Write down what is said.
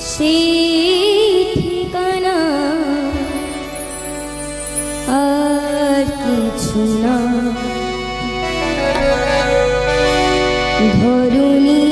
সেই আর কিছু না। ধরুণী